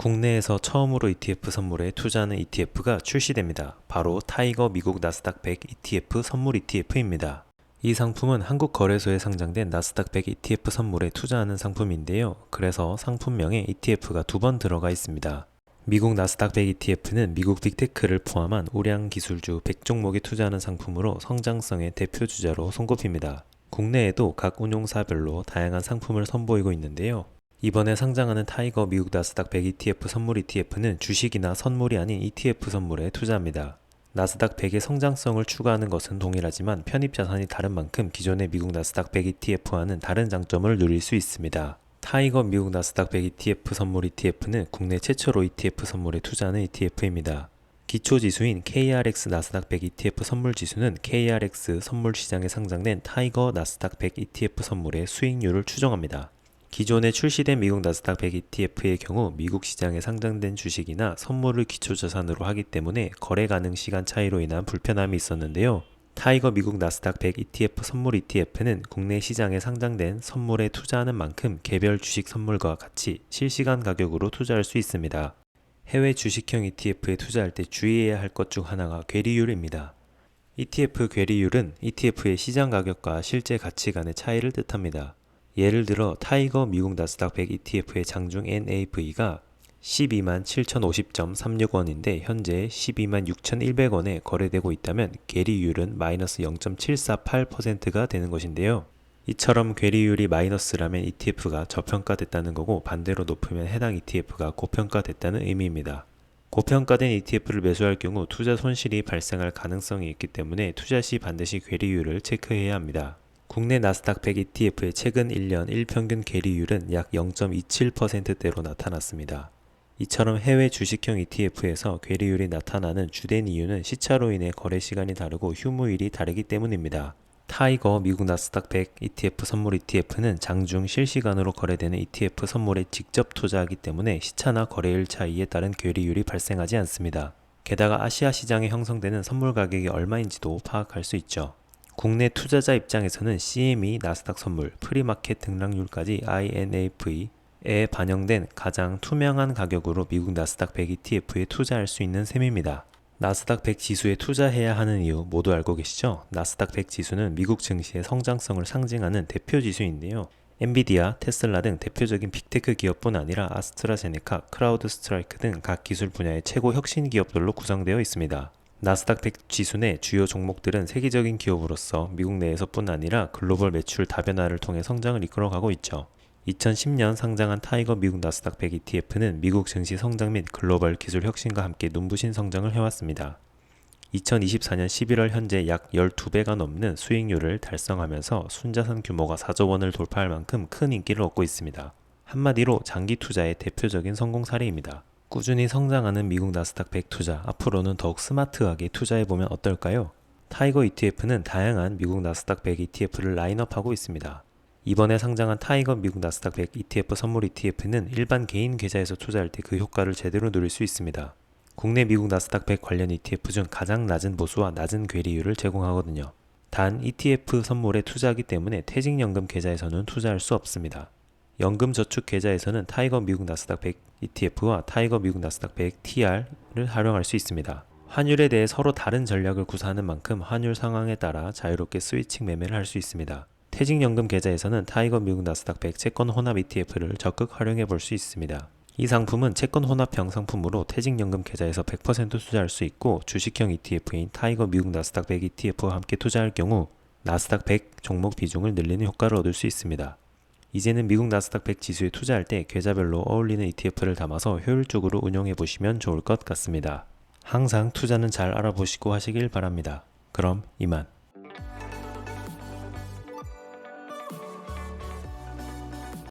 국내에서 처음으로 ETF 선물에 투자하는 ETF가 출시됩니다. 바로 타이거 미국 나스닥 100 ETF 선물 ETF입니다. 이 상품은 한국 거래소에 상장된 나스닥 100 ETF 선물에 투자하는 상품인데요. 그래서 상품명에 ETF가 두 번 들어가 있습니다. 미국 나스닥 100 ETF는 미국 빅테크를 포함한 우량 기술주 100종목에 투자하는 상품으로 성장성의 대표 주자로 손꼽힙니다. 국내에도 각 운용사별로 다양한 상품을 선보이고 있는데요. 이번에 상장하는 타이거 미국 나스닥 100 ETF 선물 ETF는 주식이나 선물이 아닌 ETF 선물에 투자합니다. 나스닥 100의 성장성을 추가하는 것은 동일하지만 편입 자산이 다른 만큼 기존의 미국 나스닥 100 ETF와는 다른 장점을 누릴 수 있습니다. 타이거 미국 나스닥 100 ETF 선물 ETF는 국내 최초로 ETF 선물에 투자하는 ETF입니다. 기초 지수인 KRX 나스닥 100 ETF 선물 지수는 KRX 선물 시장에 상장된 타이거 나스닥 100 ETF 선물의 수익률을 추정합니다. 기존에 출시된 미국 나스닥 100 ETF의 경우 미국 시장에 상장된 주식이나 선물을 기초 자산으로 하기 때문에 거래 가능 시간 차이로 인한 불편함이 있었는데요. 타이거 미국 나스닥 100 ETF 선물 ETF는 국내 시장에 상장된 선물에 투자하는 만큼 개별 주식 선물과 같이 실시간 가격으로 투자할 수 있습니다. 해외 주식형 ETF에 투자할 때 주의해야 할 것 중 하나가 괴리율입니다. ETF 괴리율은 ETF의 시장 가격과 실제 가치 간의 차이를 뜻합니다. 예를 들어 타이거 미국 나스닥 100 ETF의 장중 NAV가 12만 7,050.36원인데 현재 12만 6,100원에 거래되고 있다면 괴리율은 마이너스 0.748%가 되는 것인데요. 이처럼 괴리율이 마이너스라면 ETF가 저평가됐다는 거고 반대로 높으면 해당 ETF가 고평가됐다는 의미입니다. 고평가된 ETF를 매수할 경우 투자 손실이 발생할 가능성이 있기 때문에 투자 시 반드시 괴리율을 체크해야 합니다. 국내 나스닥 100 ETF의 최근 1년 일평균 괴리율은 약 0.27%대로 나타났습니다. 이처럼 해외 주식형 ETF에서 괴리율이 나타나는 주된 이유는 시차로 인해 거래 시간이 다르고 휴무일이 다르기 때문입니다. 타이거 미국 나스닥 100 ETF 선물 ETF는 장중 실시간으로 거래되는 ETF 선물에 직접 투자하기 때문에 시차나 거래일 차이에 따른 괴리율이 발생하지 않습니다. 게다가 아시아 시장에 형성되는 선물 가격이 얼마인지도 파악할 수 있죠. 국내 투자자 입장에서는 CME 나스닥 선물 프리마켓 등락률까지 INF에 반영된 가장 투명한 가격으로 미국 나스닥 100 ETF에 투자할 수 있는 셈입니다. 나스닥 100 지수에 투자해야 하는 이유 모두 알고 계시죠? 나스닥 100 지수는 미국 증시의 성장성을 상징하는 대표 지수인데요. 엔비디아, 테슬라 등 대표적인 빅테크 기업뿐 아니라 아스트라제네카, 크라우드 스트라이크 등 각 기술 분야의 최고 혁신 기업들로 구성되어 있습니다. 나스닥 100 지수 내 주요 종목들은 세계적인 기업으로서 미국 내에서뿐 아니라 글로벌 매출 다변화를 통해 성장을 이끌어가고 있죠. 2010년 상장한 타이거 미국 나스닥 100 ETF는 미국 증시 성장 및 글로벌 기술 혁신과 함께 눈부신 성장을 해왔습니다. 2024년 11월 현재 약 12배가 넘는 수익률을 달성하면서 순자산 규모가 4조 원을 돌파할 만큼 큰 인기를 얻고 있습니다. 한마디로 장기 투자의 대표적인 성공 사례입니다. 꾸준히 성장하는 미국 나스닥 100 투자, 앞으로는 더욱 스마트하게 투자해보면 어떨까요? 타이거 ETF는 다양한 미국 나스닥 100 ETF를 라인업하고 있습니다. 이번에 상장한 타이거 미국 나스닥 100 ETF 선물 ETF는 일반 개인 계좌에서 투자할 때 그 효과를 제대로 누릴 수 있습니다. 국내 미국 나스닥 100 관련 ETF 중 가장 낮은 보수와 낮은 괴리율을 제공하거든요. 단 ETF 선물에 투자하기 때문에 퇴직연금 계좌에서는 투자할 수 없습니다. 연금저축 계좌에서는 타이거 미국 나스닥 100 ETF와 타이거 미국 나스닥 100 TR을 활용할 수 있습니다. 환율에 대해 서로 다른 전략을 구사하는 만큼 환율 상황에 따라 자유롭게 스위칭 매매를 할 수 있습니다. 퇴직연금 계좌에서는 타이거 미국 나스닥 100 채권 혼합 ETF를 적극 활용해 볼 수 있습니다. 이 상품은 채권 혼합 형 상품으로 퇴직연금 계좌에서 100% 투자할 수 있고 주식형 ETF인 타이거 미국 나스닥 100 ETF와 함께 투자할 경우 나스닥 100 종목 비중을 늘리는 효과를 얻을 수 있습니다. 이제는 미국 나스닥 100 지수에 투자할 때 계좌별로 어울리는 ETF를 담아서 효율적으로 운용해 보시면 좋을 것 같습니다. 항상 투자는 잘 알아보시고 하시길 바랍니다. 그럼 이만.